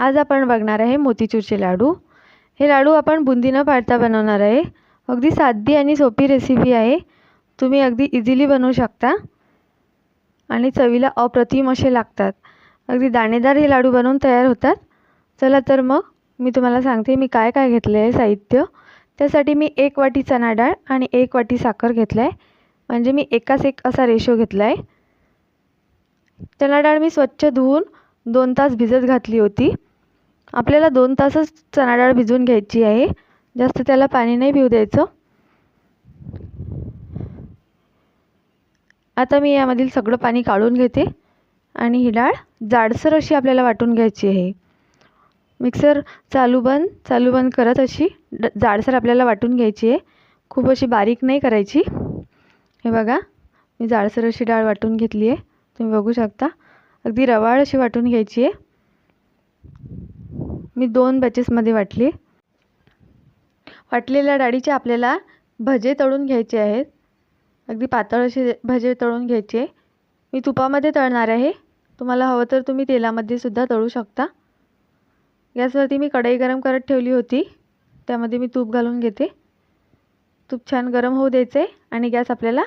आज आपण बघणार आहे मोतीचूरचे लाडू. हे लाडू आपण बुंदी न पाडता बनवणार आहे. अगदी साधी आणि सोपी रेसिपी आहे. तुम्ही अगदी इझिली बनवू शकता. आणि चवीला अप्रतिम असे लागतात. अगदी दाणेदार हे लाडू बनवून तयार होतात. चला तर मग मी तुम्हाला सांगते मी काय काय घेतलं आहे साहित्य. त्यासाठी मी एक वाटी चणा डाळ आणि एक वाटी साखर घेतला आहे. म्हणजे मी एकाच एक असा रेशो घेतला आहे. चणा डाळ मी स्वच्छ धुवून दोन तास भिजत घातली होती. आपल्याला दोन तासच चणा डाळ भिजवून घ्यायची आहे. जास्त त्याला पाणी नाही भिऊ द्यायचं. आता मी यामधील सगळं पाणी काढून घेते आणि ही डाळ जाडसर अशी आपल्याला वाटून घ्यायची आहे. मिक्सर चालू बंद चालू बंद करत अशी ड जाडसर आपल्याला वाटून घ्यायची आहे. खूप अशी बारीक नाही करायची. हे बघा मी जाडसर अशी डाळ वाटून घेतली आहे. तुम्ही बघू शकता. अगदी रवाळ अशी वाटून घ्यायची आहे. मी दोन बॅचेसमध्ये वाटली. वाटलेल्या डाळीचे आपल्याला भजे तळून घ्यायचे आहेत. अगदी पातळ असे भजे तळून घ्यायचे. मी तुपामध्ये तळणार आहे. तुम्हाला हवं तर तुम्ही तेलामध्ये सुद्धा तळू शकता. गॅसवरती मी कढई गरम करत ठेवली होती. त्यामध्ये मी तूप घालून घेते. तूप छान गरम होऊ द्यायचं आहे आणि गॅस आपल्याला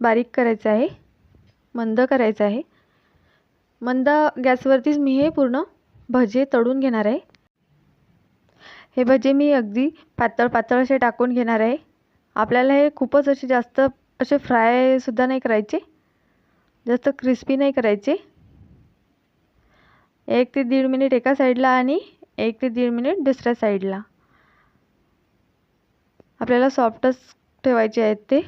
बारीक करायचा आहे. मंद करायचा आहे. मंद गॅसवरतीच मी हे पूर्ण भजे तळून घेणार आहे. हे भजे मी अगदी पातळ पातळ असे टाकून घेणार आहे. आपल्याला हे खूपच असे जास्त असे फ्रायसुद्धा नाही करायचे. जास्त क्रिस्पी नाही करायचे. एक ते दीड मिनिट एका साईडला आणि एक ते दीड मिनिट दुसऱ्या साईडला. आपल्याला सॉफ्टच ठेवायचे आहेत ते.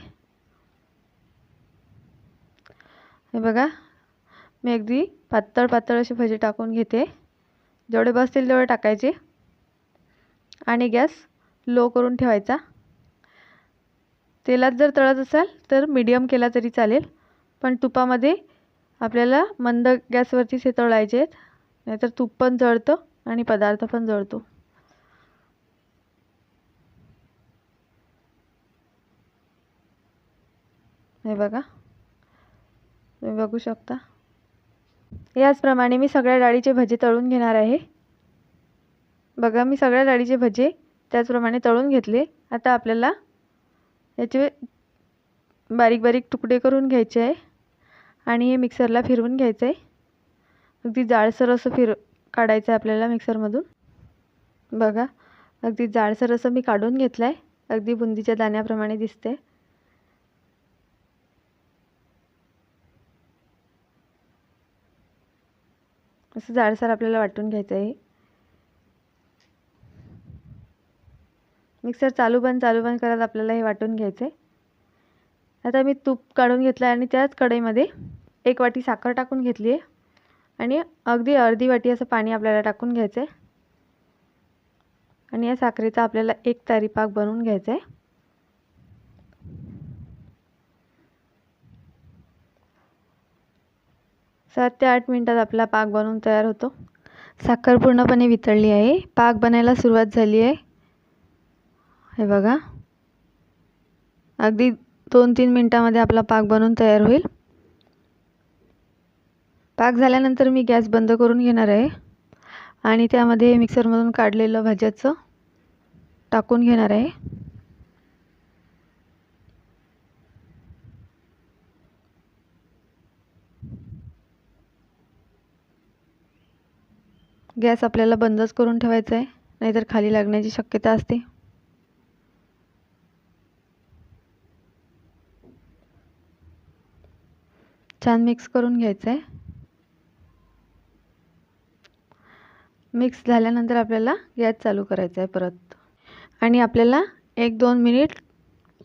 हे बघा मी अगदी पातळ पातळ असे भजे टाकून घेते. जेवढे बसतील तेवढे टाकायचे. आणि गॅस लो करून ठेवायचा. तेलात जर तळत असाल तर मीडियम केला तरी चालेल. पण तुपामध्ये आपल्याला मंद गॅसवरतीच हे तळायचे आहेत. नाहीतर तूप पण जळतं आणि पदार्थ पण जळतो. हे बघा. तुम्ही बघू शकता. याचप्रमाणे मी सगळ्या डाळीचे भजे तळून घेणार आहे. बघा मी सगळ्या डाळीचे भजे त्याचप्रमाणे तळून घेतले. आता आपल्याला याचे बारीक बारीक तुकडे करून घ्यायचे आहे. आणि हे मिक्सरला फिरवून घ्यायचं आहे. अगदी जाडसर असं फिर काढायचं आहे आपल्याला मिक्सरमधून. बघा अगदी जाडसर असं मी काढून घेतलं आहे. अगदी बुंदीच्या दाण्याप्रमाणे दिसते असं जाडसर आपल्याला वाटून घ्यायचं आहे. मिक्सर चालू बंद चालू बंद करत आपल्याला हे वाटून घ्यायचं आहे. आता मी तूप काढून घेतलं आहे आणि त्याच कढईमध्ये एक वाटी साखर टाकून घेतली आहे. आणि अगदी अर्धी वाटी असं पाणी आपल्याला टाकून घ्यायचं आहे. आणि या साखरेचा आपल्याला एक तारी पाक बनवून घ्यायचा आहे. सात ते आठ मिनटात आपला पाक बनवून तयार होतो. साखर पूर्णपणे वितळली आहे. पाक बनायला सुरुवात झाली आहे. हे बघा. अगदी दोन तीन मिनटामध्ये आपला पाक बनवून तयार होईल. पाक झाल्यानंतर मी गॅस बंद करून घेणार आहे. आणि त्यामध्ये मिक्सरमधून काढलेलं भाज्याचं टाकून घेणार आहे. गॅस आपल्याला बंदच करून ठेवायचा आहे नाहीतर खाली लागण्याची शक्यता असते. छान मिक्स करून घ्यायचं आहे. मिक्स झाल्यानंतर आपल्याला गॅस चालू करायचा आहे परत. आणि आपल्याला एक दोन मिनिट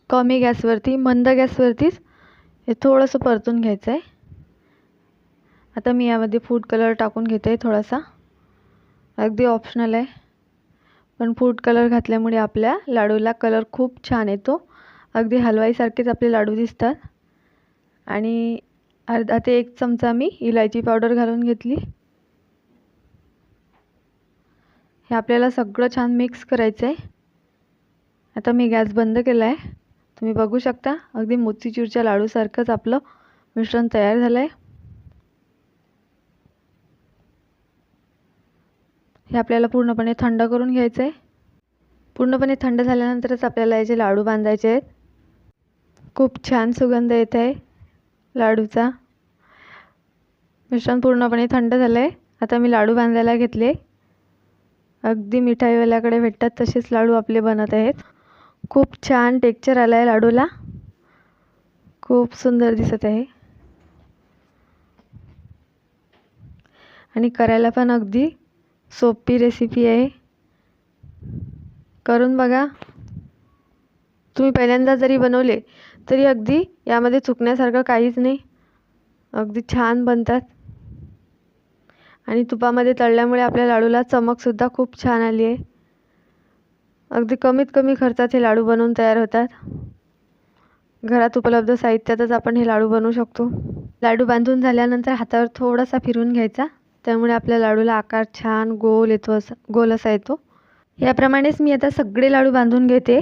कमी गॅसवरती मंद गॅसवरतीच हे थोडंसं परतून घ्यायचं आहे. आता मी यामध्ये फूड कलर टाकून घेते आहे थोडासा. अगदी ऑप्शनल आहे. पण फूड कलर घातल्यामुळे आपल्या लाडूला कलर खूप छान येतो. अगदी हलवाईसारखेच आपले लाडू दिसतात. आणि अर्धा ते एक चमचा मी इलायची पावडर घालून घेतली. हे आपल्याला सगळं छान मिक्स करायचं आहे आता मी गॅस बंद केला आहे तुम्ही बघू शकता अगदी मोतीचूरच्या लाडूसारखंच आपलं मिश्रण तयार झालं आहे हे आपल्याला पूर्णपणे थंड करून घ्यायचं आहे पूर्णपणे थंड झाल्यानंतरच आपल्याला याचे लाडू बांधायचे आहेत खूप छान सुगंध येत आहे लाडूचा. मिश्रण पूर्णपणे थंड झालं आहे आता मी लाडू बांधायला घेतले. अगदी मिठाईवाल्याकडे भेटतात तसेच लाडू आपले बनत आहेत. खूप छान टेक्चर आलं आहे लाडूला. खूप सुंदर दिसत आहे. आणि करायला पण अगदी सोपी रेसिपी आहे. करून बघा. तुम्ही पहिल्यांदा जरी बनवले तरी अगदी यामध्ये चुकण्यासारखं काहीच नाही. अगदी छान बनतात. आणि तुपामध्ये तळल्यामुळे आपल्या लाडूला चमकसुद्धा खूप छान आली आहे. अगदी कमीत कमी खर्चात हे लाडू बनवून तयार होतात. घरात उपलब्ध साहित्यातच आपण हे लाडू बनवू शकतो. लाडू बांधून झाल्यानंतर हातावर थोडासा फिरवून घ्यायचा. त्यामुळे आपल्या लाडूला आकार छान गोल येतो असा गोल असा येतो. याप्रमाणेच मी आता सगळे लाडू बांधून घेते.